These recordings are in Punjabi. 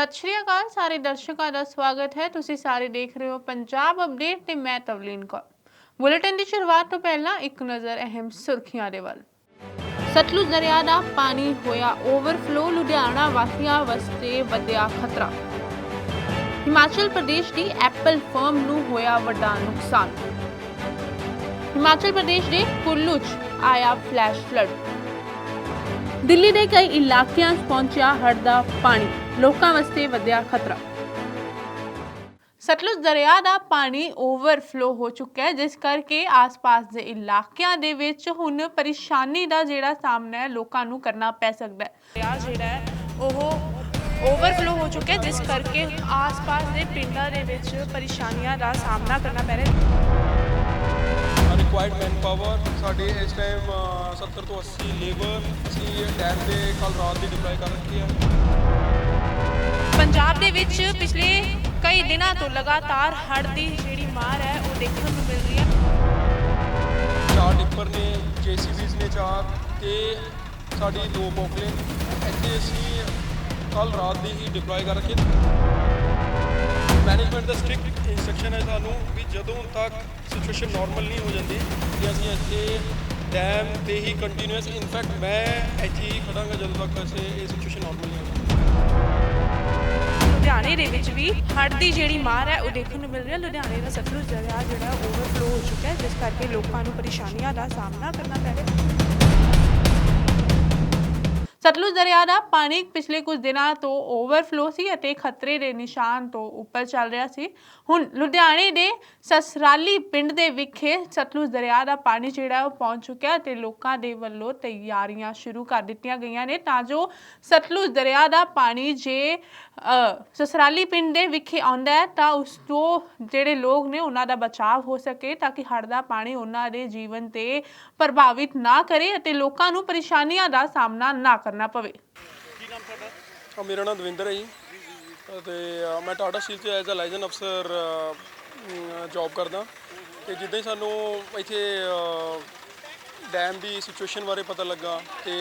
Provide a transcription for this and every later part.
ਸਤਿ ਸ਼੍ਰੀ ਅਕਾਲ, ਸਾਰੇ ਦਰਸ਼ਕਾਂ ਦਾ ਸਵਾਗਤ ਹੈ। ਤੁਸੀਂ ਸਾਰੇ ਦੇਖ ਰਹੇ ਹੋ ਪੰਜਾਬ ਅਪਡੇਟ ਤੇ ਮੈਂ ਤਵਲੀਨ ਕੌਰ। ਬੁਲੇਟਿਨ ਦੀ ਸ਼ੁਰੂਆਤ ਤੋਂ ਪਹਿਲਾਂ ਇੱਕ ਨਜ਼ਰ ਅਹਿਮ ਸੁਰਖੀਆਂ ਦੇ ਵੱਲ। ਸਤਲੁਜ ਦਰਿਆ ਦਾ ਪਾਣੀ ਹੋਇਆ ਓਵਰਫਲੋ ਲੁਧਿਆਣਾ ਵਾਸੀਆਂ ਵਾਸਤੇ ਵਧਿਆ ਖਤਰਾ। ਹਿਮਾਚਲ ਪ੍ਰਦੇਸ਼ ਦੀ ਐਪਲ ਫਰਮ ਨੂੰ ਹੋਇਆ ਵੱਡਾ ਨੁਕਸਾਨ। ਹਿਮਾਚਲ ਪ੍ਰਦੇਸ਼ ਦੇ ਕੁੱਲੂ 'ਚ ਆਇਆ ਫਲੈਸ਼ ਫਲੱਡ ਦਿੱਲੀ ਦੇ ਕਈ ਇਲਾਕਿਆਂ 'ਚ ਪਹੁੰਚਿਆ ਹੜ੍ਹ ਦਾ ਪਾਣੀ। ਲੋਕਾਂ ਵਾਸਤੇ ਵਧਿਆ ਖਤਰਾ। ਸਤਲੁਜ ਦਰਿਆ ਦਾ ਪਾਣੀ ਓਵਰਫਲੋ ਹੋ ਚੁੱਕਾ ਹੈ, ਜਿਸ ਕਰਕੇ ਆਸ-ਪਾਸ ਦੇ ਇਲਾਕਿਆਂ ਦੇ ਵਿੱਚ ਹੁਣ ਪਰੇਸ਼ਾਨੀ ਦਾ ਜਿਹੜਾ ਸਾਹਮਣਾ ਹੈ, ਲੋਕਾਂ ਨੂੰ ਕਰਨਾ ਪੈ ਸਕਦਾ ਹੈ। ਦਰਿਆ ਜਿਹੜਾ ਹੈ, ਉਹ ਓਵਰਫਲੋ ਹੋ ਚੁੱਕਾ ਹੈ, ਜਿਸ ਕਰਕੇ ਆਸ-ਪਾਸ ਦੇ ਪਿੰਡਾਂ ਦੇ ਵਿੱਚ ਪਰੇਸ਼ਾਨੀਆਂ ਦਾ ਸਾਹਮਣਾ ਕਰਨਾ ਪੈ ਰਿਹਾ ਹੈ। ਰਿਕੁਆਇਰਡ ਮੈਨ ਸਾਡੇ ਇਸ ਟਾਈਮ 70 ਤੋਂ 80 ਲੇਬਰ ਅਸੀਂ ਡੈਮ ਦੇ ਕੱਲ ਰਾਤ ਦੀ ਡਿਪਲਾਈ ਕਰ ਰੱਖੀ ਹੈ। ਪੰਜਾਬ ਦੇ ਵਿੱਚ ਪਿਛਲੇ ਕਈ ਦਿਨਾਂ ਤੋਂ ਲਗਾਤਾਰ ਹੜ੍ਹ ਦੀ ਜਿਹੜੀ ਮਾਰ ਹੈ, ਉਹ ਦੇਖਣ ਨੂੰ ਮਿਲ ਰਹੀ ਹੈ। ਚਾਰ ਟਿੱਪਰ ਨੇ ਜੀਸੀਬੀਜ਼ ਨੇ ਚਾਰ ਤੇ ਸਾਡੀ ਦੋ ਪੋਕਲੇਨ ਇੱਥੇ ਅਸੀਂ ਕੱਲ ਰਾਤ ਦੀ ਹੀ ਡਿਪਲੋਏ ਕਰ ਰੱਖੀ। ਮੈਨੇਜਮੈਂਟ ਦਾ ਸਟ੍ਰਿਕਟ ਇਨਸਟਰਕਸ਼ਨ ਹੈ ਸਾਨੂੰ ਵੀ ਜਦੋਂ ਤੱਕ ਸਿਚੁਏਸ਼ਨ ਨਾਰਮਲ ਨਹੀਂ ਹੋ ਜਾਂਦੀ ਕਿ ਅਸੀਂ ਇੱਥੇ ਡੈਮ ਤੇ ਹੀ ਕੰਟੀਨਿਊਸ ਇਨਫੈਕਟ ਮੈਂ ਇੱਥੇ ਹੀ ਖੜਾਂਗਾ ਜਦੋਂ ਤੱਕ ਅਸੀਂ ਇਹ ਸਿਚੁਏਸ਼ਨ ਨਾਰਮਲ ਨਹੀਂ ਲੁਧਿਆਣੇ ਦੇ ਵਿੱਚ ਵੀ ਹੜ੍ਹ ਦੀ ਜਿਹੜੀ ਮਾਰ ਹੈ, ਉਹ ਦੇਖਣ ਨੂੰ ਮਿਲ ਰਹੀ। ਹੈ ਲੁਧਿਆਣੇ ਦਾ ਸਤਲੁਜ ਦਰਿਆ ਜਿਹੜਾ ਓਵਰਫਲੋ ਹੋ ਚੁੱਕਾ ਹੈ, ਜਿਸ ਕਰਕੇ ਲੋਕਾਂ ਨੂੰ ਪਰੇਸ਼ਾਨੀਆਂ ਦਾ ਸਾਹਮਣਾ ਕਰਨਾ ਪੈ ਰਿਹਾ ਹੈ। ਸਤਲੁਜ ਦਰਿਆ ਦਾ ਪਾਣੀ ਪਿਛਲੇ ਕੁਝ ਦਿਨਾਂ ਤੋਂ ਓਵਰਫਲੋ ਸੀ ਅਤੇ ਖਤਰੇ ਦੇ ਨਿਸ਼ਾਨ ਤੋਂ ਉੱਪਰ ਚੱਲ ਰਿਹਾ ਸੀ। ਹੁਣ ਲੁਧਿਆਣੇ ਦੇ ਸਸਰਾਲੀ ਪਿੰਡ ਦੇ ਵਿਖੇ ਸਤਲੁਜ ਦਰਿਆ ਦਾ ਪਾਣੀ ਜਿਹੜਾ ਉਹ ਪਹੁੰਚ ਚੁੱਕਿਆ ਤੇ ਲੋਕਾਂ ਦੇ ਵੱਲੋਂ ਤਿਆਰੀਆਂ ਸ਼ੁਰੂ ਕਰ ਦਿੱਤੀਆਂ ਗਈਆਂ ਨੇ ਤਾਂ ਜੋ ਸਤਲੁਜ ਦਰਿਆ ਦਾ ਪਾਣੀ ਜੇ ਸਸਰਾਲੀ ਪਿੰਡ ਦੇ ਵਿਖੇ ਆਉਂਦਾ ਹੈ ਤਾਂ ਉਸ ਤੋਂ ਜਿਹੜੇ ਲੋਕ ਨੇ ਉਹਨਾਂ ਦਾ ਬਚਾਅ ਹੋ ਸਕੇ ਤਾਂ ਕਿ ਹੜ੍ਹ ਦਾ ਪਾਣੀ ਉਹਨਾਂ ਦੇ ਜੀਵਨ ਤੇ ਪ੍ਰਭਾਵਿਤ ਨਾ ਕਰੇ ਅਤੇ ਲੋਕਾਂ ਨੂੰ ਪਰੇਸ਼ਾਨੀਆਂ ਦਾ ਸਾਹਮਣਾ ਨਾ ਕਰਨਾ ਪਵੇ। ਅ, ਮੇਰਾ ਨਾਮ ਦਵਿੰਦਰ ਹੈ ਜੀ। ਤੇ ਅ, ਮੈਂ ਟਾਟਾ ਸਟੀਲ 'ਚ ਐਜ਼ ਅ ਲਾਇਸਨ ਅਫਸਰ ਜੌਬ ਕਰਦਾ। ਤੇ ਜਿੱਦਾਂ ਹੀ ਸਾਨੂੰ ਇੱਥੇ ਡੈਮ ਦੀ ਸਿਚੁਏਸ਼ਨ ਬਾਰੇ ਪਤਾ ਲੱਗਾ ਤੇ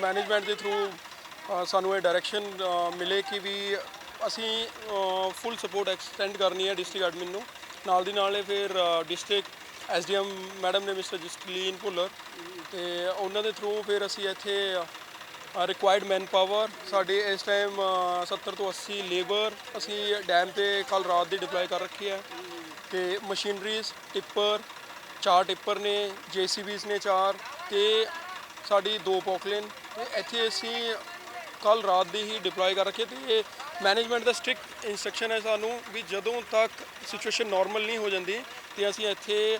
ਮੈਨੇਜਮੈਂਟ ਦੇ ਥਰੂ ਸਾਨੂੰ ਇਹ ਡਾਇਰੈਕਸ਼ਨ ਮਿਲੇ ਕਿ ਵੀ ਅਸੀਂ ਫੁੱਲ ਸਪੋਰਟ ਐਕਸਟੈਂਡ ਕਰਨੀ ਹੈ ਡਿਸਟ੍ਰਿਕਟ ਐਡਮਿਨ ਨੂੰ। ਨਾਲ ਦੀ ਨਾਲ ਇਹ ਫਿਰ ਡਿਸਟ੍ਰਿਕਟ ਐਸਡੀਐਮ ਮੈਡਮ ਨੇ ਮਿਸਟਰ ਜਸਟਲੀਨ ਭੁੱਲਰ। ਤੇ ਉਹਨਾਂ ਦੇ ਥਰੂ ਫਿਰ ਅਸੀਂ ਇੱਥੇ ਰਿਕੁਆਇਰਡ ਮੈਨ ਪਾਵਰ ਸਾਡੇ ਇਸ ਟਾਈਮ 70 ਤੋਂ 80 ਲੇਬਰ ਅਸੀਂ ਡੈਮ ਤੇ ਕੱਲ ਰਾਤ ਦੀ ਡਿਪਲੋਏ ਕਰ ਰੱਖੀ ਹੈ ਤੇ ਮਸ਼ੀਨਰੀਜ਼ ਟਿੱਪਰ ਚਾਰ ਟਿੱਪਰ ਨੇ ਜੀਸੀਬੀਜ਼ ਨੇ ਚਾਰ ਤੇ ਸਾਡੀ ਦੋ ਪੋਕਲੇਨ ਤੇ ਇੱਥੇ ਅਸੀਂ ਕੱਲ ਰਾਤ ਦੀ ਹੀ ਡਿਪਲੋਏ ਕਰ ਰੱਖੀ ਤੇ ਮੈਨੇਜਮੈਂਟ ਦਾ ਸਟ੍ਰਿਕਟ ਇਨਸਟਰਕਸ਼ਨ ਹੈ ਸਾਨੂੰ ਵੀ ਜਦੋਂ ਤੱਕ ਸਿਚੁਏਸ਼ਨ ਨਾਰਮਲ ਨਹੀਂ ਹੋ ਜਾਂਦੀ ਤੇ ਅਸੀਂ ਇੱਥੇ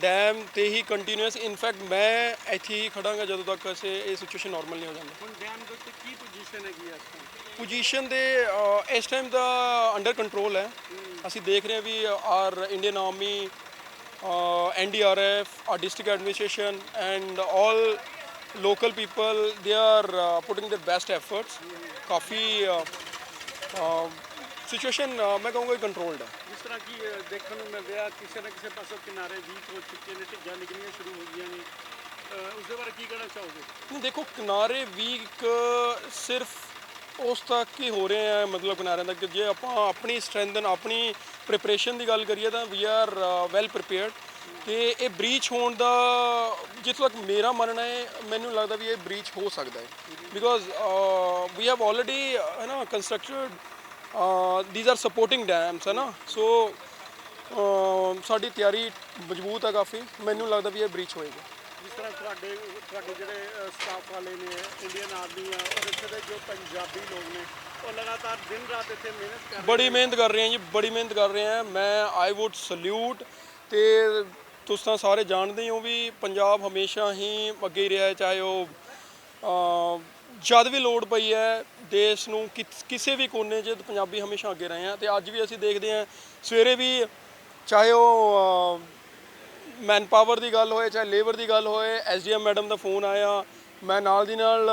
ਡੈਮ ਤੇ ਹੀ ਕੰਟੀਨਿਊਸ ਇਨਫੈਕਟ ਮੈਂ ਇੱਥੇ ਹੀ ਖੜਾਂਗਾ ਜਦੋਂ ਤੱਕ ਅਸੀਂ ਇਹ ਸਿਚੁਏਸ਼ਨ ਨਾਰਮਲ ਨਹੀਂ ਹੋ ਜਾਂਦੀ ਹੁਣ ਡੈਮ ਦੇ ਉੱਤੇ ਕੀ ਪੋਜੀਸ਼ਨ ਹੈਗੀ ਹੈ ਇਸ time? ਪੋਜੀਸ਼ਨ ਦੇ ਅ, ਇਸ ਟਾਈਮ ਦਾ ਅੰਡਰ ਕੰਟਰੋਲ ਹੈ ਅਸੀਂ ਦੇਖ ਰਹੇ ਹਾਂ we are Indian army NDRF our district administration and all local people they are putting their best efforts coffee situation ਮੈਂ ਕਹੂੰਗਾ ਕੰਟਰੋਲਡ ਹੈ ਜਿਸ ਤਰ੍ਹਾਂ ਕਿ ਦੇਖਣ ਨੂੰ ਮਿਲ ਰਿਹਾ ਕਿਸੇ ਨਾ ਕਿਸੇ ਪਾਸੋਂ ਕਿਨਾਰੇ ਵੀਕ ਹੋ ਚੁੱਕੇ ਨੇ ਢਿੱਗਾਂ ਨਿਕਲਣੀਆਂ ਸ਼ੁਰੂ ਹੋ ਗਈਆਂ ਨੇ। ਉਸ ਦੇ ਬਾਰੇ ਕੀ ਕਹਿਣਾ ਚਾਹੋਗੇ? ਨਹੀਂ ਦੇਖੋ ਕਿਨਾਰੇ ਵੀਕ ਸਿਰਫ ਉਸ ਤੱਕ ਹੀ ਹੋ ਰਹੇ ਆ ਮਤਲਬ ਕਿਨਾਰਿਆਂ ਤੱਕ। ਜੇ ਆਪਾਂ ਆਪਣੀ ਸਟਰੈਂਥਨ ਆਪਣੀ ਪ੍ਰੀਪਰੇਸ਼ਨ ਦੀ ਗੱਲ ਕਰੀਏ ਤਾਂ ਵੀ ਆਰ ਵੈਲ ਪ੍ਰੀਪੇਅਰਡ ਤੇ ਇਹ ਬ੍ਰੀਚ ਹੋਣ ਦਾ ਜਿੱਥੋਂ ਤੱਕ ਮੇਰਾ ਮੰਨਣਾ ਹੈ ਮੈਨੂੰ ਲੱਗਦਾ ਵੀ ਇਹ ਬ੍ਰੀਚ ਹੋ ਸਕਦਾ ਹੈ। ਬਿਕੋਜ਼ ਵੀ ਹੈਵ ਆਲਰੇਡੀ ਹੈ ਨਾ constructed these are supporting dams ਹੈ ਨਾ? ਸੋ ਸਾਡੀ ਤਿਆਰੀ ਮਜ਼ਬੂਤ ਹੈ ਕਾਫੀ। ਮੈਨੂੰ ਲੱਗਦਾ ਵੀ ਇਹ ਬ੍ਰੀਚ ਹੋਏਗਾ। ਜਿਸ ਤਰ੍ਹਾਂ ਤੁਹਾਡੇ ਤੁਹਾਡੇ ਜਿਹੜੇ ਸਟਾਫ ਵਾਲੇ ਨੇ ਇੰਡੀਅਨ ਆਰਮੀ ਆ ਔਰ ਇੱਥੇ ਦੇ ਜੋ ਪੰਜਾਬੀ ਲੋਕ ਨੇ ਉਹ ਲਗਾਤਾਰ ਦਿਨ ਰਾਤ ਇੱਥੇ ਮਿਹਨਤ ਕਰ ਰਹੇ ਬੜੀ ਮਿਹਨਤ ਕਰ ਰਹੇ ਆ ਜੀ ਬੜੀ ਮਿਹਨਤ ਕਰ ਰਹੇ ਆ। ਮੈਂ ਆਈ ਊਡ ਸਲੂਟ ਤੇ ਤੁਸੀਂ ਤਾਂ ਸਾਰੇ ਜਾਣਦੇ ਹੋ ਵੀ ਪੰਜਾਬ ਹਮੇਸ਼ਾ ਹੀ ਅੱਗੇ ਰਿਹਾ ਹੈ ਚਾਹੇ ਉਹ ਜਦ ਵੀ ਲੋੜ ਪਈ ਹੈ, ਦੇਸ਼ ਨੂੰ ਕਿਸ- ਕਿਸੇ ਵੀ ਕੋਨੇ 'ਚ ਪੰਜਾਬੀ ਹਮੇਸ਼ਾ ਅੱਗੇ ਰਹੇ ਆ ਤੇ ਅੱਜ ਵੀ ਅਸੀਂ ਦੇਖਦੇ ਹਾਂ, ਸਵੇਰੇ ਵੀ ਚਾਹੇ ਉਹ ਮੈਨ ਪਾਵਰ ਦੀ ਗੱਲ ਹੋਏ, ਚਾਹੇ ਲੇਬਰ ਦੀ ਗੱਲ ਹੋਏ ਐਸਡੀਐਮ ਮੈਡਮ ਦਾ ਫੋਨ ਆਇਆ, ਮੈਂ ਨਾਲ ਦੀ ਨਾਲ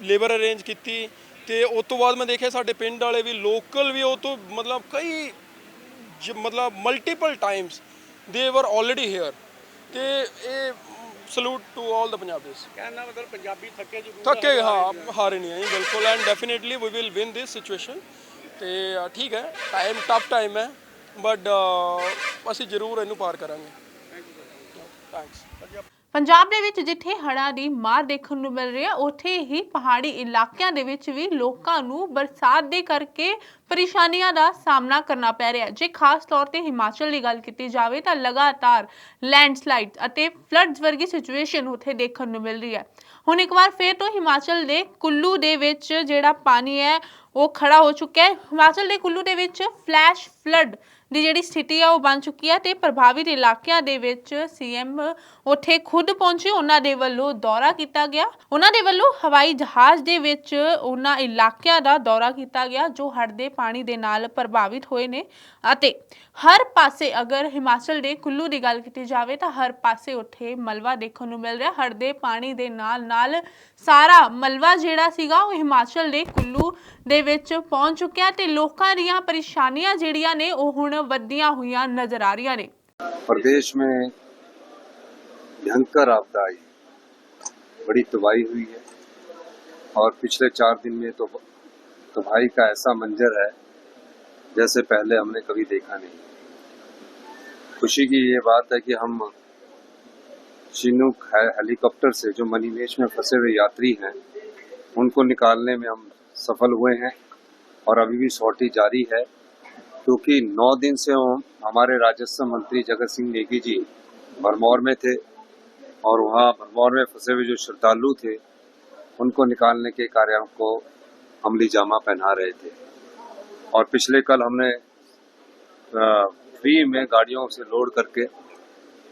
ਲੇਬਰ ਅਰੇਂਜ ਕੀਤੀ ਤੇ ਉਸ ਤੋਂ ਬਾਅਦ ਮੈਂ ਦੇਖਿਆ ਸਾਡੇ ਪਿੰਡ ਵਾਲੇ ਵੀ ਲੋਕਲ ਵੀ ਉਹ ਤੋਂ ਮਤਲਬ ਕਈ ਜ- ਮਤਲਬ ਮਲਟੀਪਲ ਟਾਈਮਸ ਦੇ ਵਰ ਆਲਰੇਡੀ ਹੇਅਰ ਤੇ ਇਹ salute to all the Punjabis ਕਹਿਣ ਮਤਲਬ ਪੰਜਾਬੀ ਥੱਕੇ ਜ਼ਰੂਰ ਥੱਕੇ ਹਾਂ। ਹਾਰੇ ਨਹੀਂ ਜੀ, ਬਿਲਕੁਲ and definitely we will win this situation ਤੇ ਅ, ਠੀਕ ਹੈ ਟਾਈਮ ਟਫ ਟਾਈਮ ਹੈ ਬਟ ਅਸੀਂ ਜ਼ਰੂਰ ਇਹਨੂੰ ਪਾਰ ਕਰਾਂਗੇ। ਥੈਂਕਸ ਪੰਜਾਬ ਦੇ ਵਿੱਚ ਜਿੱਥੇ ਹੜ੍ਹਾਂ ਦੀ ਮਾਰ ਦੇਖਣ ਨੂੰ ਮਿਲ ਰਹੀ ਹੈ, ਉੱਥੇ ਹੀ ਪਹਾੜੀ ਇਲਾਕਿਆਂ ਦੇ ਵਿੱਚ ਵੀ ਲੋਕਾਂ ਨੂੰ ਬਰਸਾਤ ਦੇ ਕਰਕੇ ਪਰੇਸ਼ਾਨੀਆਂ ਦਾ ਸਾਹਮਣਾ ਕਰਨਾ ਪੈ ਰਿਹਾ ਹੈ। ਜੇ ਖਾਸ ਤੌਰ ਤੇ ਹਿਮਾਚਲ ਦੀ ਗੱਲ ਕੀਤੀ ਜਾਵੇ ਤਾਂ ਲਗਾਤਾਰ ਲੈਂਡਸਲਾਈਡ ਅਤੇ ਫਲੱਡਸ ਵਰਗੀ ਸਿਚੁਏਸ਼ਨ ਉੱਥੇ ਦੇਖਣ ਨੂੰ ਮਿਲ ਰਹੀ ਹੈ। ਹੁਣ ਇੱਕ ਵਾਰ ਫੇਰ ਤੋਂ ਹਿਮਾਚਲ ਦੇ ਕੁੱਲੂ ਦੇ ਵਿੱਚ ਜਿਹੜਾ ਪਾਣੀ ਹੈ, ਉਹ ਖੜਾ ਹੋ ਚੁੱਕਿਆ ਹੈ। ਹਿਮਾਚਲ ਦੇ ਕੁੱਲੂ ਦੇ ਵਿੱਚ ਫਲੈਸ਼ ਫਲੱਡ ਦੀ ਜਿਹੜੀ ਸਥਿਤੀ ਆ ਉਹ ਬਣ ਚੁੱਕੀ ਹੈ ਤੇ ਪ੍ਰਭਾਵਿਤ ਇਲਾਕਿਆਂ ਦੇ ਵਿੱਚ ਸੀਐਮ ਉੱਥੇ ਖੁਦ ਪਹੁੰਚੇ, ਉਹਨਾਂ ਦੇ ਵੱਲੋਂ ਦੌਰਾ ਕੀਤਾ ਗਿਆ। ਉਹਨਾਂ ਦੇ ਵੱਲੋਂ ਹਵਾਈ ਜਹਾਜ਼ ਦੇ ਵਿੱਚ ਉਹਨਾਂ ਇਲਾਕਿਆਂ ਦਾ ਦੌਰਾ ਕੀਤਾ ਗਿਆ, ਜੋ ਹੜ੍ਹ ਦੇ ਪਾਣੀ ਦੇ ਨਾਲ ਪ੍ਰਭਾਵਿਤ ਹੋਏ ਨੇ। ਅਤੇ ਹਰ ਪਾਸੇ ਅਗਰ ਹਿਮਾਚਲ ਦੇ ਕੁੱਲੂ ਦੀ ਗੱਲ ਕੀਤੀ ਜਾਵੇ ਤਾਂ ਹਰ ਪਾਸੇ ਉੱਥੇ ਮਲਵਾ ਦੇਖਣ ਨੂੰ ਮਿਲ ਰਿਹਾ। ਹੜ੍ਹ ਦੇ ਪਾਣੀ ਦੇ ਨਾਲ ਨਾਲ ਸਾਰਾ ਮਲਵਾ ਜਿਹੜਾ ਸੀਗਾ ਉਹ ਹਿਮਾਚਲ ਦੇ ਕੁੱਲੂ ਦੇ ਵਿੱਚ ਪਹੁੰਚ ਚੁੱਕਿਆ ਤੇ ਲੋਕਾਂ ਦੀਆਂ ਪਰੇਸ਼ਾਨੀਆਂ ਜਿਹੜੀਆਂ ਨੇ ਉਹ ਹੁਣ ਵੱਧਦੀਆਂ ਹੋਈਆਂ ਨਜ਼ਰ ਆ ਰਹੀਆਂ ਨੇ प्रदेश में भयंकर आपदा आई बड़ी तबाही हुई है और पिछले चार दिन में तो तबाही का ऐसा मंजर है जैसे पहले हमने कभी देखा नहीं खुशी की ये बात है कि हम चिनूक है- हेलीकॉप्टर से जो मनीमेश में फंसे हुए यात्री हैं उनको निकालने में हम सफल हुए हैं और अभी भी सॉर्टी जारी है क्योंकि नौ दिन से हम हमारे राजस्व मंत्री जगत सिंह नेगी जी भरमौर में थे और वहाँ भरमौर में फंसे हुए जो श्रद्धालु थे, उनको निकालने के कार्य को अमली जामा पहना रहे थे। और पिछले कल हमने फ्री में गाड़ियों से लोड करके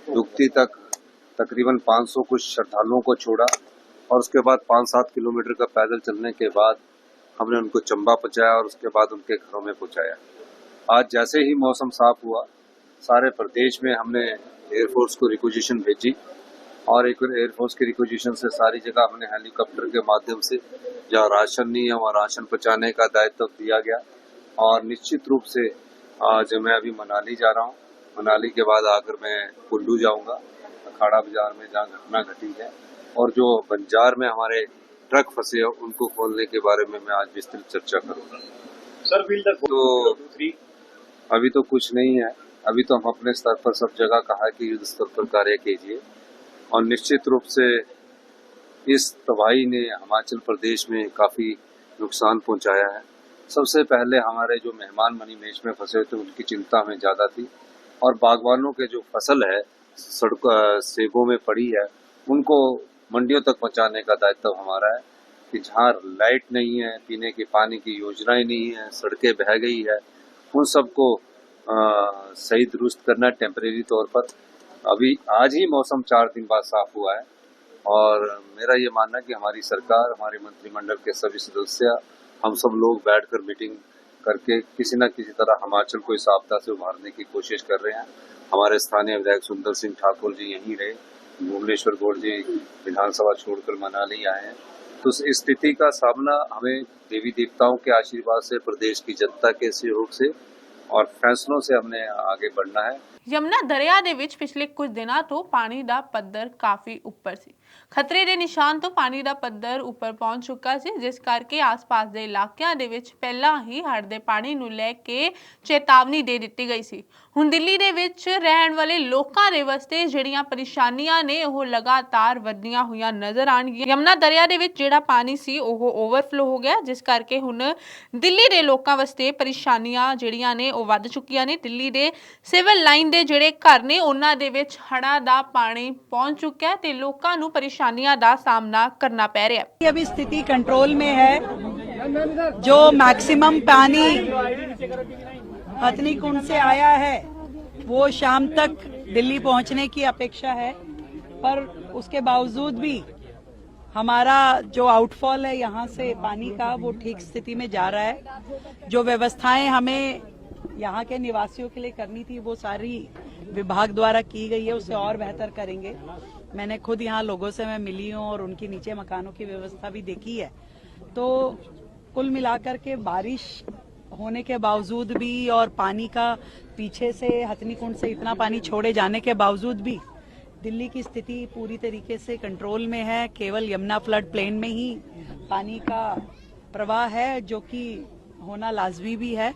दुखती तक तकरीबन 500 कुछ श्रद्धालुओं को छोड़ा और उसके बाद पाँच सात किलोमीटर का पैदल चलने के बाद हमने उनको चंबा पहुँचाया और उसके बाद उनके घरों में पहुँचाया। आज जैसे ही मौसम साफ़ हुआ सारे प्रदेश में हमने एयरफोर्स को रिक्वजिशन भेजी और एक एयरफोर्स की रिक्वजिशन से सारी जगह हमने हेलीकॉप्टर के माध्यम से जहाँ राशन नहीं है वहाँ राशन पहुँचाने का दायित्व तो दिया गया और निश्चित रूप से आज मैं अभी मनाली जा रहा हूँ। मनाली के बाद आकर मैं कुल्लू जाऊँगा अखाड़ा बाज़ार में जहाँ घटना घटी है और जो बंजार में हमारे ट्रक फंसे हैं उनको खोलने के बारे में मैं आज विस्तृत चर्चा करूँगा। सर बिल्डर तो दूसरी अभी तो कुछ नहीं है। अभी तो हम अपने स्तर पर सब जगह कहा कि युद्ध स्तर पर कार्य कीजिए। और निश्चित रूप से इस तबाही ने हिमाचल प्रदेश में काफ़ी नुकसान पहुँचाया है। सबसे पहले हमारे जो मेहमान मनीमेश में फंसे हुए थे, उनकी चिंता हमें ज़्यादा थी। और बागवानों के जो फ़सल है, सड़क सेबों में पड़ी है, उनको मंडियों तक पहुँचाने का दायित्व हमारा है कि जहाँ लाइट नहीं है, पीने के पानी की योजनाएँ नहीं है, सड़कें बह गई है उन सबको सही दुरुस्त करना टेम्परेरी तौर पर। अभी आज ही मौसम चार दिन बाद साफ़ हुआ है और मेरा ये मानना है कि हमारी सरकार, हमारे मंत्रिमंडल के सभी सदस्य, हम सब लोग बैठकर मीटिंग करके किसी न किसी तरह हिमाचल को इस आपदा से उभारने की कोशिश कर रहे हैं। हमारे स्थानीय विधायक सुंदर सिंह ठाकुर जी यहीं रहे। भुवनेश्वर गौड़ जी विधानसभा छोड़कर मनाली आए हैं। तो इस स्थिति का सामना हमें देवी देवताओं के आशीर्वाद से प्रदेश की जनता के सहयोग से और फैसलों से हमने आगे बढ़ना है ਯਮਨਾ ਦਰਿਆ ਦੇ ਵਿੱਚ ਪਿਛਲੇ ਕੁਝ ਦਿਨਾਂ ਤੋਂ ਪਾਣੀ ਦਾ ਪੱਧਰ ਕਾਫੀ ਉੱਪਰ ਸੀ। ਖਤਰੇ ਦੇ ਨਿਸ਼ਾਨ ਤੋਂ ਪਾਣੀ ਦਾ ਪੱਧਰ ਉੱਪਰ ਪਹੁੰਚ ਚੁੱਕਾ ਸੀ, ਜਿਸ ਕਰਕੇ ਆਸ-ਪਾਸ ਦੇ ਇਲਾਕਿਆਂ ਦੇ ਵਿੱਚ ਪਹਿਲਾਂ ਹੀ ਹੜ੍ਹ ਦੇ ਪਾਣੀ ਨੂੰ ਲੈ ਕੇ ਚੇਤਾਵਨੀ ਦੇ ਦਿੱਤੀ ਗਈ ਸੀ। ਹੁਣ ਦਿੱਲੀ ਦੇ ਵਿੱਚ ਰਹਿਣ ਵਾਲੇ ਲੋਕਾਂ ਦੇ ਵਾਸਤੇ ਜਿਹੜੀਆਂ ਪਰੇਸ਼ਾਨੀਆਂ ਨੇ, ਉਹ ਲਗਾਤਾਰ ਵਧਦੀਆਂ ਹੋਈਆਂ ਨਜ਼ਰ ਆਣਗੀਆਂ ਯਮਨਾ ਦਰਿਆ ਦੇ ਵਿੱਚ ਜਿਹੜਾ ਪਾਣੀ ਸੀ, ਉਹ ਓਵਰਫਲੋ ਹੋ ਗਿਆ, ਜਿਸ ਕਰਕੇ ਹੁਣ ਦਿੱਲੀ ਦੇ ਲੋਕਾਂ ਵਾਸਤੇ ਪਰੇਸ਼ਾਨੀਆਂ ਜਿਹੜੀਆਂ ਨੇ, ਉਹ ਵੱਧ ਚੁੱਕੀਆਂ ਨੇ। ਦਿੱਲੀ ਦੇ ਸਿਵਲ ਲਾਈਨ ਦੇ ਜਿਹੜੇ ਘਰ ਨੇ ਉਹਨਾਂ ਦੇ ਵਿੱਚ ਹੜ੍ਹਾਂ ਦਾ ਪਾਣੀ ਪਹੁੰਚ ਚੁੱਕਿਆ ਹੈ ਤੇ ਲੋਕਾਂ ਨੂੰ ਪਰੇਸ਼ਾਨੀਆਂ ਦਾ ਸਾਹਮਣਾ ਕਰਨਾ ਪੈ ਰਿਹਾ ਹੈ अभी स्थिति कंट्रोल में है जो मैक्सिमम पानी हथनी कुंड से आया है वो शाम तक दिल्ली पहुंचने की अपेक्षा है पर उसके बावजूद भी हमारा जो आउटफॉल है यहाँ से पानी का वो ठीक स्थिति में जा रहा है जो व्यवस्थाएं हमें यहाँ के निवासियों के लिए करनी थी, वो सारी विभाग द्वारा की गई है, उसे और बेहतर करेंगे। मैंने खुद यहाँ लोगों से मैं मिली हूँ और उनकी नीचे मकानों की व्यवस्था भी देखी है। तो कुल मिलाकर के बारिश होने के बावजूद भी और पानी का पीछे से, हथनी कुंड से इतना पानी छोड़े जाने के बावजूद भी, दिल्ली की स्थिति पूरी तरीके से कंट्रोल में है। केवल यमुना फ्लड प्लेन में ही पानी का प्रवाह है, जो कि होना लाजमी भी है।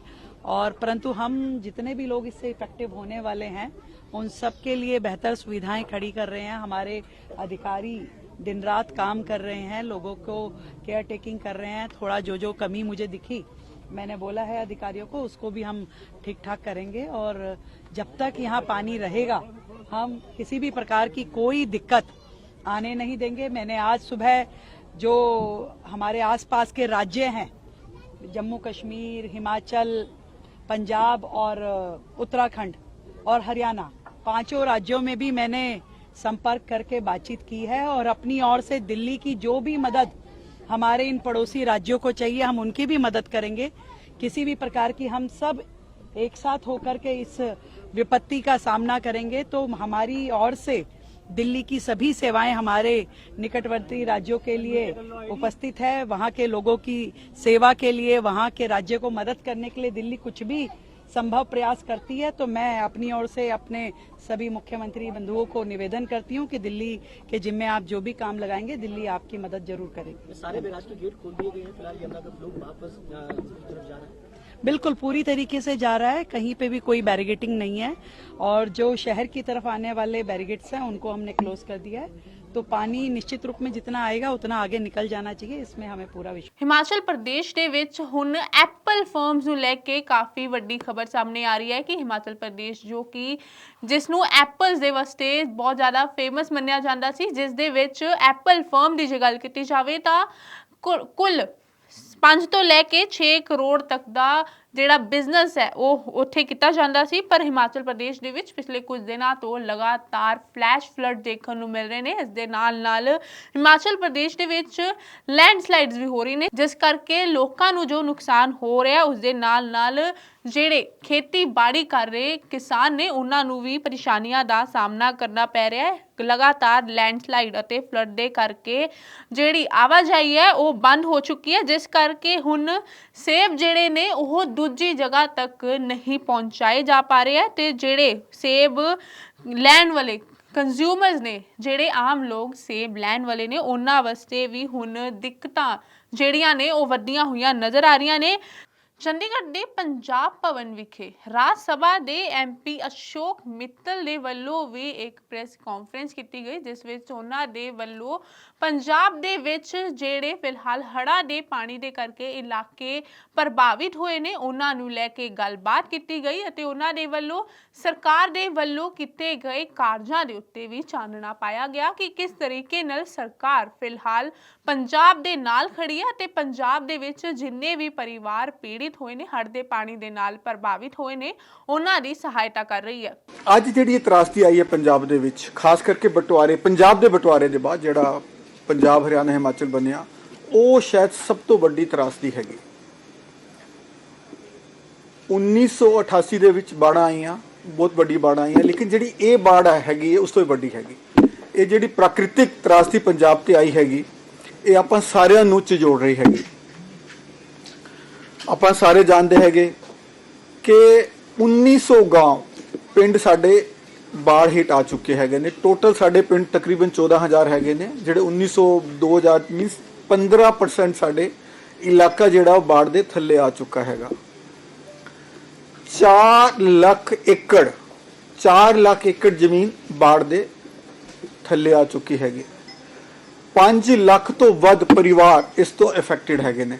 और परंतु हम जितने भी लोग इससे इफ़ेक्टिव होने वाले हैं, उन सब के लिए बेहतर सुविधाएँ खड़ी कर रहे हैं। हमारे अधिकारी दिन रात काम कर रहे हैं, लोगों को केयर टेकिंग कर रहे हैं। थोड़ा जो जो कमी मुझे दिखी, मैंने बोला है अधिकारियों को, उसको भी हम ठीक ठाक करेंगे। और जब तक यहाँ पानी रहेगा, हम किसी भी प्रकार की कोई दिक्कत आने नहीं देंगे। मैंने आज सुबह जो हमारे आसपास के राज्य हैं जम्मू कश्मीर हिमाचल पंजाब और उत्तराखंड और हरियाणा। पाँचों राज्यों में भी मैंने संपर्क करके बातचीत की है और अपनी ओर से दिल्ली की जो भी मदद हमारे इन पड़ोसी राज्यों को चाहिए, हम उनकी भी मदद करेंगे। किसी भी प्रकार की हम सब एक साथ होकर के इस विपत्ति का सामना करेंगे तो हमारी ओर से दिल्ली की सभी सेवाएँ हमारे निकटवर्ती राज्यों के लिए उपस्थित है, वहाँ के लोगों की सेवा के लिए, वहाँ के राज्य को मदद करने के लिए दिल्ली कुछ भी संभव प्रयास करती है। तो मैं अपनी ओर से अपने सभी मुख्यमंत्री बंधुओं को निवेदन करती हूँ कि दिल्ली के जिम्मे आप जो भी काम लगाएँगे, दिल्ली आपकी मदद ज़रूर करेगी सारे गेट खोल दिए गए हैं, फ़िलहाल यमुना का वापस तरफ़ जा बिल्कुल पूरी तरीके से जा रहा है कहीं पे भी कोई बैरिगेटिंग नहीं है और जो शहर की तरफ आने वाले बैरिगेट्स हैं उनको हमने क्लोज कर दिया है तो पानी निश्चित रूप में जितना आएगा उतना आगे निकल जाना चाहिए इसमें हमें पूरा विश्वास ਹਿਮਾਚਲ ਪ੍ਰਦੇਸ਼ ਦੇ ਵਿੱਚ ਹੁਣ ਐਪਲ ਫਰਮਸ ਨੂੰ ਲੈ ਕੇ ਕਾਫੀ ਵੱਡੀ ਖਬਰ ਸਾਹਮਣੇ ਆ ਰਹੀ ਹੈ ਕਿ ਹਿਮਾਚਲ ਪ੍ਰਦੇਸ਼ ਜੋ ਕਿ ਜਿਸ ਨੂੰ ਐਪਲਸ ਦੇ ਵਾਸਤੇ ਬਹੁਤ ਜ਼ਿਆਦਾ ਫੇਮਸ ਮੰਨਿਆ ਜਾਂਦਾ ਸੀ ਜਿਸ ਦੇ ਵਿੱਚ ਐਪਲ ਫਰਮ ਦੀ ਜੇ ਗੱਲ ਕੀਤੀ ਜਾਵੇ ਤਾਂ ਕੁ- ਕੁੱਲ 5 ਤੋਂ ਲੈ ਕੇ 6 ਕਰੋੜ ਤੱਕ ਦਾ ਜਿਹੜਾ ਬਿਜ਼ਨਸ ਹੈ, ਉਹ ਉੱਥੇ ਕੀਤਾ ਜਾਂਦਾ ਸੀ, ਪਰ ਹਿਮਾਚਲ ਪ੍ਰਦੇਸ਼ ਦੇ ਵਿੱਚ ਪਿਛਲੇ ਕੁਝ ਦਿਨਾਂ ਤੋਂ ਲਗਾਤਾਰ ਫਲੈਸ਼ ਫਲੱਡ ਦੇਖਣ ਨੂੰ ਮਿਲ ਰਹੇ ਨੇ। ਇਸ ਦੇ ਨਾਲ ਨਾਲ ਹਿਮਾਚਲ ਪ੍ਰਦੇਸ਼ ਦੇ ਵਿੱਚ ਲੈਂਡਸਲਾਈਡਸ ਵੀ ਹੋ ਰਹੀ ਨੇ, ਜਿਸ ਕਰਕੇ ਲੋਕਾਂ ਨੂੰ ਜੋ ਨੁਕਸਾਨ ਹੋ ਰਿਹਾ, ਉਸ ਦੇ ਨਾਲ ਨਾਲ ਜਿਹੜੇ ਖੇਤੀਬਾੜੀ ਕਰ ਰਹੇ ਕਿਸਾਨ ਨੇ, ਉਹਨਾਂ ਨੂੰ ਵੀ ਪਰੇਸ਼ਾਨੀਆਂ ਦਾ ਸਾਹਮਣਾ ਕਰਨਾ ਪੈ ਰਿਹਾ ਹੈ। ਲਗਾਤਾਰ ਲੈਂਡਸਲਾਈਡ ਅਤੇ ਫਲੱਡ ਦੇ ਕਰਕੇ ਜਿਹੜੀ ਆਵਾਜਾਈ ਹੈ, ਉਹ ਬੰਦ ਹੋ ਚੁੱਕੀ ਹੈ। ਜਿਸ ਕਰਕੇ ਹੁਣ ਸੇਬ ਜਿਹੜੇ ਨੇ, ਉਹ ਦੂਜੀ ਜਗ੍ਹਾ ਤੱਕ ਨਹੀਂ ਪਹੁੰਚਾਏ ਜਾ ਪਾ ਰਹੇ ਹੈ ਤੇ ਜਿਹੜੇ ਸੇਬ ਲੈਣ ਵਾਲੇ ਕੰਜ਼ਿਊਮਰਸ ਨੇ, ਜਿਹੜੇ ਆਮ ਲੋਕ ਸੇਬ ਲੈਣ ਵਾਲੇ ਨੇ, ਉਹਨਾਂ ਵਾਸਤੇ ਵੀ ਹੁਣ ਦਿੱਕਤਾਂ ਜਿਹੜੀਆਂ ਨੇ, ਉਹ ਵੱਧੀਆਂ ਹੋਈਆਂ ਨਜ਼ਰ ਆ ਰਹੀਆਂ ਨੇ। ਚੰਡੀਗੜ੍ਹ ਦੇ ਪੰਜਾਬ ਭਵਨ ਵਿਖੇ ਰਾਜ ਸਭਾ ਦੇ ਐਮਪੀ ਅਸ਼ੋਕ ਮਿੱਤਲ ਦੇ ਵੱਲੋਂ ਵੀ ਇੱਕ ਪ੍ਰੈਸ ਕਾਨਫਰੰਸ ਕੀਤੀ ਗਈ, ਜਿਸ ਵਿੱਚ ਉਹਨਾਂ ਦੇ ਵੱਲੋਂ ਪੰਜਾਬ ਦੇ ਵਿੱਚ ਜਿਹੜੇ ਫਿਲਹਾਲ ਹੜ੍ਹਾਂ ਦੇ ਪਾਣੀ ਦੇ ਕਰਕੇ ਇਲਾਕੇ ਪ੍ਰਭਾਵਿਤ ਹੋਏ ਨੇ, ਉਹਨਾਂ ਨੂੰ ਲੈ ਕੇ ਗੱਲਬਾਤ ਕੀਤੀ ਗਈ ਅਤੇ ਉਹਨਾਂ ਦੇ ਵੱਲੋਂ ਸਰਕਾਰ ਦੇ ਵੱਲੋਂ ਕੀਤੇ ਗਏ ਕਾਰਜਾਂ ਦੇ ਉੱਤੇ ਵੀ ਚਾਨਣਾ ਪਾਇਆ ਗਿਆ ਕਿ ਕਿਸ ਤਰੀਕੇ ਨਾਲ ਸਰਕਾਰ ਫਿਲਹਾਲ ਪੰਜਾਬ ਦੇ ਨਾਲ ਖੜੀ ਹੈ ਅਤੇ ਪੰਜਾਬ ਦੇ ਵਿੱਚ ਜਿੰਨੇ ਵੀ ਪਰਿਵਾਰ ਪੀੜਿਤ ਹੋਏ ਨੇ ਹੜ੍ਹ ਦੇ ਪਾਣੀ ਦੇ ਨਾਲ ਪ੍ਰਭਾਵਿਤ ਹੋਏ ਨੇ ਉਹਨਾਂ ਦੀ ਸਹਾਇਤਾ ਕਰ ਰਹੀ ਹੈ। ਅੱਜ ਜਿਹੜੀ ਇਹ ਤਰਾਸਦੀ ਆਈ ਹੈ ਪੰਜਾਬ ਦੇ ਵਿੱਚ ਖਾਸ ਕਰਕੇ ਬਟਵਾਰੇ ਪੰਜਾਬ ਦੇ ਬਟਵਾਰੇ ਦੇ ਬਾਅਦ ਜਿਹੜਾ ਪੰਜਾਬ ਹਰਿਆਣਾ ਹਿਮਾਚਲ ਬਣਿਆ ਉਹ ਸ਼ਾਇਦ ਸਭ ਤੋਂ ਵੱਡੀ ਤਰਾਸਦੀ ਹੈਗੀ। 1988 ਦੇ ਵਿੱਚ ਬਾੜਾਂ ਆਈਆਂ ਬਹੁਤ ਵੱਡੀ ਬਾੜਾਂ ਆਈਆਂ ਲੇਕਿਨ ਜਿਹੜੀ ਇਹ ਬਾੜ ਹੈਗੀ ਹੈ, ਉਸ ਤੋਂ ਵੱਡੀ ਹੈਗੀ। ਇਹ ਜਿਹੜੀ ਪ੍ਰਾਕ੍ਰਿਤਿਕ ਤਰਾਸਦੀ ਪੰਜਾਬ ਤੇ ਆਈ ਹੈਗੀ ਇਹ ਆਪਾਂ ਸਾਰਿਆਂ ਨੂੰ ਝਜੋੜ ਰਹੀ ਹੈਗੀ। ਆਪਾਂ ਸਾਰੇ ਜਾਣਦੇ ਹੈਗੇ ਕਿ 1900 ਗਾਂਵ ਪਿੰਡ ਸਾਡੇ ਬਾੜ ਹੇਠ ਆ ਚੁੱਕੇ ਹੈਗੇ ਨੇ। ਟੋਟਲ ਸਾਡੇ ਪਿੰਡ ਤਕਰੀਬਨ 14000 ਹੈਗੇ ਨੇ, ਜਿਹੜੇ 1900 2000 ਮੀਨਸ 15% ਸਾਡੇ ਇਲਾਕਾ ਜਿਹੜਾ ਉਹ ਬਾੜ ਦੇ ਥੱਲੇ ਆ ਚੁੱਕਾ ਹੈਗਾ। 4 ਲੱਖ ਏਕੜ 4 ਲੱਖ ਏਕੜ ਜ਼ਮੀਨ ਬਾੜ ਦੇ ਥੱਲੇ ਆ ਚੁੱਕੀ ਹੈਗੀ। 5 ਲੱਖ ਤੋਂ ਵੱਧ ਪਰਿਵਾਰ ਇਸ ਤੋਂ ਇਫੈਕਟਡ ਹੈਗੇ ਨੇ।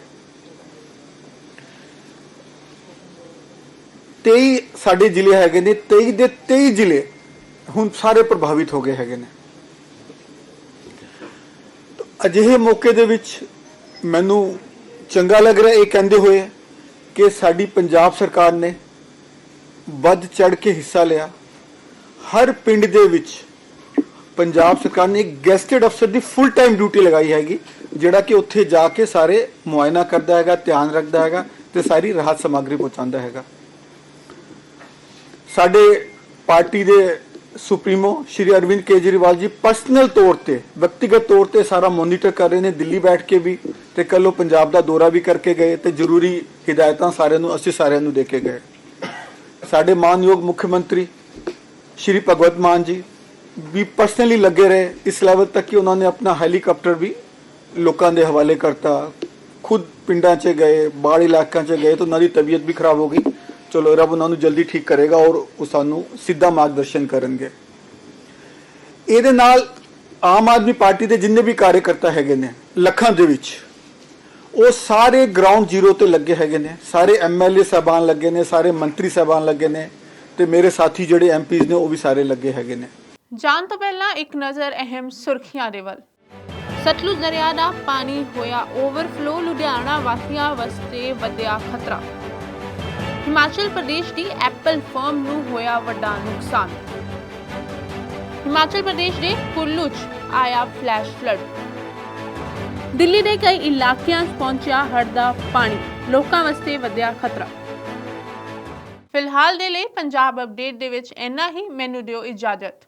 23 ਸਾਡੇ ਜ਼ਿਲ੍ਹੇ ਹੈਗੇ ਨੇ 23 ਦੇ 23 ਜ਼ਿਲ੍ਹੇ ਹੁਣ ਸਾਰੇ ਪ੍ਰਭਾਵਿਤ ਹੋ ਗਏ ਹੈਗੇ ਨੇ। ਅਜਿਹੇ ਮੌਕੇ ਦੇ ਵਿੱਚ ਮੈਨੂੰ ਚੰਗਾ ਲੱਗ ਰਿਹਾ, ਇਹ ਕਹਿੰਦੇ ਹੋਏ ਕਿ ਸਾਡੀ ਪੰਜਾਬ ਸਰਕਾਰ ਨੇ ਵੱਧ ਚੜ ਕੇ ਹਿੱਸਾ ਲਿਆ। ਹਰ ਪਿੰਡ ਦੇ ਵਿੱਚ ਪੰਜਾਬ ਸਰਕਾਰ ਨੇ ਇੱਕ ਗੈਸਟਡ ਅਫਸਰ ਦੀ ਫੁੱਲ ਟਾਈਮ ਡਿਊਟੀ ਲਗਾਈ ਹੈਗੀ, ਜਿਹੜਾ ਕਿ ਉੱਥੇ ਜਾ ਕੇ ਸਾਰੇ ਮੁਆਇਨਾ ਕਰਦਾ ਹੈਗਾ, ਧਿਆਨ ਰੱਖਦਾ ਹੈਗਾ ਤੇ ਸਾਰੀ ਰਾਹਤ ਸਮੱਗਰੀ ਪਹੁੰਚਾਉਂਦਾ ਹੈਗਾ। ਸਾਡੇ ਪਾਰਟੀ ਦੇ ਸੁਪਰੀਮੋ ਸ਼੍ਰੀ ਅਰਵਿੰਦ ਕੇਜਰੀਵਾਲ ਜੀ ਪਰਸਨਲ ਤੌਰ ਤੇ, ਵਿਅਕਤੀਗਤ ਤੌਰ ਤੇ ਸਾਰਾ ਮੋਨੀਟਰ ਕਰ ਰਹੇ ਨੇ, ਦਿੱਲੀ ਬੈਠ ਕੇ ਵੀ ਤੇ ਕੱਲ੍ਹ ਉਹ ਪੰਜਾਬ ਦਾ ਦੌਰਾ ਵੀ ਕਰਕੇ ਗਏ ਤੇ ਜ਼ਰੂਰੀ ਹਦਾਇਤਾਂ ਸਾਰਿਆਂ ਨੂੰ, ਅਸੀਂ ਸਾਰਿਆਂ ਨੂੰ ਦੇ ਕੇ ਗਏ। ਸਾਡੇ ਮਾਨਯੋਗ ਮੁੱਖ ਮੰਤਰੀ ਸ਼੍ਰੀ ਭਗਵਤ ਮਾਨ ਜੀ ਵੀ ਪਰਸਨਲੀ ਲੱਗੇ ਰਹੇ, ਇਸ ਲੈਵਲ ਤੱਕ ਕਿ ਉਹਨਾਂ ਨੇ ਆਪਣਾ ਹੈਲੀਕਾਪਟਰ ਵੀ ਲੋਕਾਂ ਦੇ ਹਵਾਲੇ ਕਰਤਾ। ਖੁਦ ਪਿੰਡਾਂ 'ਚ ਗਏ ਬਾੜ ਇਲਾਕਿਆਂ 'ਚ ਗਏ ਤਾਂ ਉਹਨਾਂ ਦੀ ਤਬੀਅਤ ਵੀ ਖਰਾਬ ਹੋ ਗਈ। ਚਲੋ ਰੱਬ ਉਹਨਾਂ ਨੂੰ ਜਲਦੀ ਠੀਕ ਕਰੇਗਾ ਔਰ ਉਹ ਸਾਨੂੰ ਸਿੱਧਾ ਮਾਰਗਦਰਸ਼ਨ ਕਰਨਗੇ। ਇਹਦੇ ਨਾਲ ਆਮ ਆਦਮੀ ਪਾਰਟੀ ਦੇ ਜਿੰਨੇ ਵੀ ਕਾਰਜਕਰਤਾ ਹੈਗੇ ਨੇ, ਲੱਖਾਂ ਦੇ ਵਿੱਚ, ਉਹ ਸਾਰੇ ਗਰਾਊਂਡ ਜ਼ੀਰੋ ਤੇ ਲੱਗੇ ਹੈਗੇ ਨੇ। ਸਾਰੇ ਐਮਐਲਏ ਸਾਹਿਬਾਨ ਲੱਗੇ ਨੇ, ਸਾਰੇ ਮੰਤਰੀ ਸਾਹਿਬਾਨ ਲੱਗੇ ਨੇ ਤੇ ਮੇਰੇ ਸਾਥੀ ਜਿਹੜੇ ਐਮਪੀਜ਼ ਨੇ, ਉਹ ਵੀ ਸਾਰੇ ਲੱਗੇ ਹੈਗੇ ਨੇ। ਜਾਣ ਤੋਂ ਪਹਿਲਾਂ ਇੱਕ ਨਜ਼ਰ ਅਹਿਮ ਸੁਰਖੀਆਂ ਦੇ ਵੱਲ। ਸਤਲੁਜ ਦਰਿਆ ਦਾ ਪਾਣੀ ਹੋਇਆ ਓਵਰਫਲੋ ਲੁਧਿਆਣਾ ਵਾਸੀਆਂ ਵਾਸਤੇ ਵਧਿਆ ਖਤਰਾ। ਹਿਮਾਚਲ ਪ੍ਰਦੇਸ਼ ਦੀ ਐਪਲ ਫਰਮ ਨੂੰ ਹੋਇਆ ਵੱਡਾ ਨੁਕਸਾਨ। ਹਿਮਾਚਲ ਪ੍ਰਦੇਸ਼ ਦੇ ਕੁੱਲੂ 'ਚ ਆਇਆ ਫਲੈਸ਼ ਫਲੱਡ। ਦਿੱਲੀ ਦੇ ਕਈ ਇਲਾਕਿਆਂ 'ਚ ਪਹੁੰਚਿਆ ਹੜ੍ਹ ਦਾ ਪਾਣੀ, ਲੋਕਾਂ ਵਾਸਤੇ ਵਧਿਆ ਖਤਰਾ। ਫਿਲਹਾਲ ਦੇ ਲਈ ਪੰਜਾਬ ਅਪਡੇਟ ਦੇ ਵਿੱਚ ਇੰਨਾ ਹੀ, ਮੈਨੂੰ ਦਿਓ ਇਜਾਜ਼ਤ।